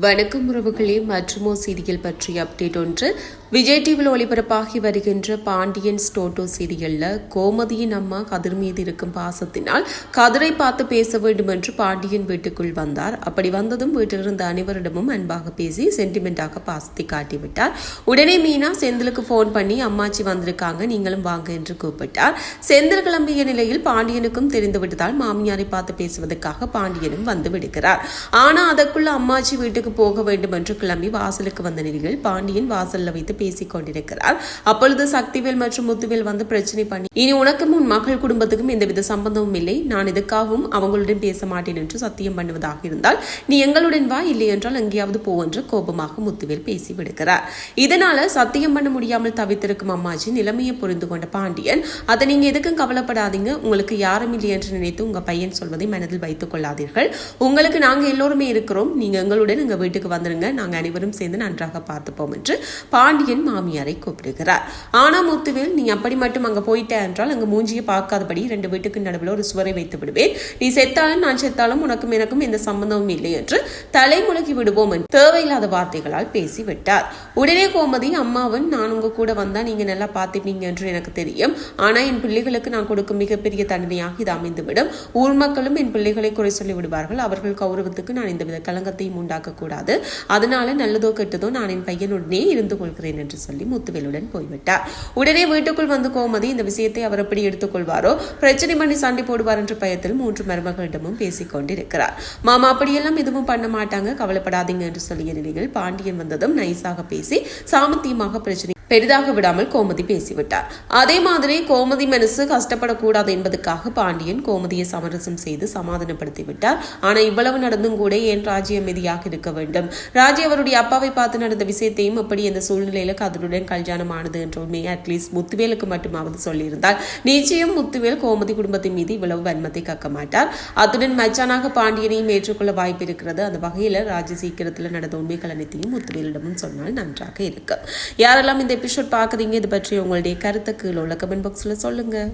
வணக்கம் உறவுகளே மற்றுமோ சீரியல் பற்றிய அப்டேட் ஒன்று விஜய் டிவியில் ஒளிபரப்பாகி வருகின்ற பாண்டியன் ஸ்டோட்டோ சீரியலில் கோமதியின் அம்மா கதிர் மீது இருக்கும் பாசத்தினால் கதிரை பார்த்து பேச வேண்டும் என்று பாண்டியன் வீட்டுக்குள் வந்தார். அப்படி வந்ததும் வீட்டில் இருந்த அனைவரிடமும் அன்பாக பேசி சென்டிமெண்டாக பாசத்தை காட்டிவிட்டார். உடனே மீனா செந்திலுக்கு ஃபோன் பண்ணி அம்மாச்சி வந்திருக்காங்க நீங்களும் வாங்க என்று கூப்பிட்டார். செந்தில் கிளம்பிய நிலையில் பாண்டியனுக்கும் தெரிந்துவிட்டதால் மாமியாரை பார்த்து பேசுவதற்காக பாண்டியனும் வந்து விடுகிறார். ஆனால் அதற்குள்ள அம்மாச்சி வீட்டுக்கு போக வேண்டும் என்று கிளம்பி வாசலுக்கு வந்த நிலையில் பாண்டியன் வாசலில் வைத்து பேசிக் கொண்டிருக்கிறார் அப்பொழுது சக்திவேல் மற்றும் முத்துவேல் வந்து பிரச்சனை பண்ணி இனி உனக்கும் உன் மகள் குடும்பத்துக்கும் எந்தவித சம்பந்தமும் இல்லை. நான் இதுக்காகவும் அவங்களுடன் பேச மாட்டேன் என்று சத்தியம் பண்ணுவதாக இருந்தால் நீ எங்களுடன் வா இல்லை என்றால் எங்கேயாவது போ என்று கோபமாக முத்துவேல் பேசி விடுகிறார் இதனால சத்தியம் பண்ண முடியாமல் தவித்திருக்கும் அம்மாஜி நிலைமையை புரிந்து கொண்ட பாண்டியன் அதை நீங்க எதுக்கும் கவலைப்படாதீங்க. உங்களுக்கு யாரும் இல்லை என்று நினைத்து உங்க பையன் சொல்வதை மனதில் வைத்துக் கொள்ளாதீர்கள். உங்களுக்கு நாங்க எல்லோருமே இருக்கிறோம். நீங்க எங்களுடன் எங்க வீட்டுக்கு வந்துருங்க. நாங்க அனைவரும் சேர்ந்து நன்றாக பார்த்துப்போம் என்று பாண்டியன் மாமியாரை கூப்பிடுகிறார். ஆனா முத்துவேல் நீ அப்படி மட்டும் அங்க போயிட்ட என்றால் அங்க மூஞ்சியை பார்க்காதபடி ரெண்டு வீட்டுக்கு நடுவில் ஒரு சுவரை வைத்து விடுவேன். நீ செத்தாலும் நான் செத்தாலும் உனக்கும் எனக்கும் எந்த சம்பந்தமும் இல்லை என்று தலைமுழுகி விடுவோம் என்று தேவையில்லாத வார்த்தைகளால் பேசிவிட்டார். உடனே கோமதி அம்மாவன் நான் உங்க கூட வந்தா நீங்க நல்லா பார்த்துப்பீங்க என்று எனக்கு தெரியும். ஆனா என் பிள்ளைகளுக்கு நான் கொடுக்கும் மிகப்பெரிய தண்டனையாக இது அமைந்துவிடும். ஊர் மக்களும் என் பிள்ளைகளை குறை சொல்லி விடுவார்கள் அவர்கள் கௌரவத்துக்கு நான் இந்த வித களங்கத்தையும் உண்டாக்க கூடாது அதனால நல்லதோ கெட்டதோ நான் என் பையனுடனே இருந்து கொள்கிறேன் என்று சொல்லி முத்துவேலுடன் போய்விட்டார். உடனே வீட்டுக்குள் வந்து கோமதி இந்த விஷயத்தை அவர் எப்படி எடுத்துக்கொள்வாரோ பிரச்சனை பண்ணி சண்டை போடுவார் என்ற பயத்தில் மூன்று மருமகளிடமும் பேசிக் கொண்டிருக்கிறார். மாமா அப்படியெல்லாம் எதுவும் பண்ண மாட்டாங்க கவலைப்படாதீங்க என்று சொல்லிய நிலையில் பாண்டியன் வந்ததும் நைஸாக பேசி சாமத்தியமாக பிரச்சனை பெரிதாக விடாமல் கோமதி பேசிவிட்டார். அதே மாதிரி கோமதி மனசு கஷ்டப்படக்கூடாது என்பதற்காக பாண்டியன் கோமதியை சமரசம் செய்து சமாதானப்படுத்தி விட்டார் ஆனால் இவ்வளவு நடந்தும் கூட ஏன் ராஜி அமைதியாக இருக்க வேண்டும்? ராஜி அவருடைய அப்பாவை பார்த்து நடந்த விஷயத்தையும் அப்படி அந்த சூழ்நிலையில கதருடன் கல்யாணம் ஆனது என்ற உண்மையை அட்லீஸ்ட் முத்துவேலுக்கு மட்டுமாவது சொல்லியிருந்தார். நிச்சயம் முத்துவேல் கோமதி குடும்பத்தின் மீது இவ்வளவு வன்மத்தை கக்க மாட்டார். அத்துடன் மச்சானாக பாண்டியனையும் ஏற்றுக்கொள்ள வாய்ப்பு இருக்கிறது. அந்த வகையில் ராஜி சீக்கிரத்தில் நடந்த உண்மைகள் அனைத்தையும் முத்துவேலிடமும் சொன்னால் நன்றாக இருக்கு யாரெல்லாம் இந்த எபிசோட் பார்க்குறீங்க இது பற்றி உங்களுடைய கருத்தை கீழே உள்ள கமெண்ட் பாக்ஸில் சொல்லுங்கள்